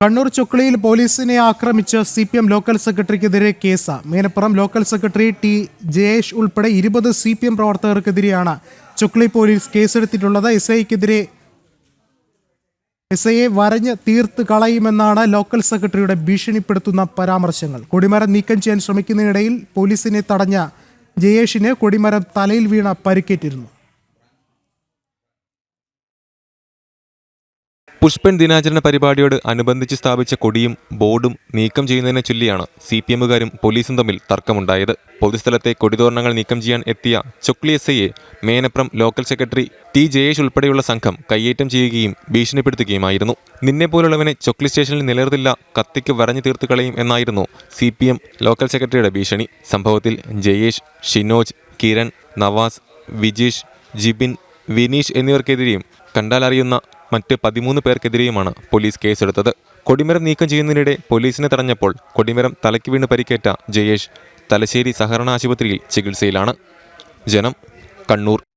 കണ്ണൂർ ചൊക്ലിയിൽ പോലീസിനെ ആക്രമിച്ച് സി പി എം ലോക്കൽ സെക്രട്ടറിക്കെതിരെ case. Meenappuram local secretary T Jayesh ഉൾപ്പെടെ ഇരുപത് സി പി എം പ്രവർത്തകർക്കെതിരെയാണ് ചൊക്ലി പോലീസ് കേസെടുത്തിട്ടുള്ളത്. എസ് ഐക്കെതിരെ എസ് ഐയെ വരഞ്ഞ് തീർത്ത് കളയുമെന്നാണ് ലോക്കൽ സെക്രട്ടറിയുടെ ഭീഷണിപ്പെടുത്തുന്ന പരാമർശങ്ങൾ. കൊടിമരം നീക്കം ചെയ്യാൻ ശ്രമിക്കുന്നതിനിടയിൽ പോലീസിനെ തടഞ്ഞ ജയേഷിന് കൊടിമരം തലയിൽ വീണ പരിക്കേറ്റിരുന്നു. പുഷ്പൻ ദിനാചരണ പരിപാടിയോട് അനുബന്ധിച്ച് സ്ഥാപിച്ച കൊടിയും ബോർഡും നീക്കം ചെയ്യുന്നതിനെ ചൊല്ലിയാണ് സി പി എമ്മുകാരും പോലീസും തമ്മിൽ തർക്കമുണ്ടായത്. പൊതുസ്ഥലത്തെ കൊടിതോരണങ്ങൾ നീക്കം ചെയ്യാൻ എത്തിയ ചൊക്ലി എസ് ഐയെ Menapram local secretary T Jayesh ഉൾപ്പെടെയുള്ള സംഘം കയ്യേറ്റം ചെയ്യുകയും ഭീഷണിപ്പെടുത്തുകയുമായിരുന്നു. നിന്നെ പോലുള്ളവനെ ചൊക്ലി സ്റ്റേഷനിൽ നിലനിർത്തില്ല കത്തിക്ക് വരഞ്ഞു തീർത്തു കളയും എന്നായിരുന്നു സി പി എം ലോക്കൽ സെക്രട്ടറിയുടെ ഭീഷണി. സംഭവത്തിൽ ജയേഷ് ഷിനോജ് കിരൺ നവാസ് വിജീഷ് ജിബിൻ വിനീഷ് എന്നിവർക്കെതിരെയും കണ്ടാൽ അറിയുന്ന മറ്റ് പതിമൂന്ന് പേർക്കെതിരെയുമാണ് പോലീസ് കേസെടുത്തത്. കൊടിമരം നീക്കം ചെയ്യുന്നതിനിടെ പോലീസിനെ തടഞ്ഞപ്പോൾ കൊടിമരം തലയ്ക്ക് വീണ് പരിക്കേറ്റ ജയേഷ് തലശ്ശേരി സഹകരണ ആശുപത്രിയിൽ ചികിത്സയിലാണ്. ജനം കണ്ണൂർ.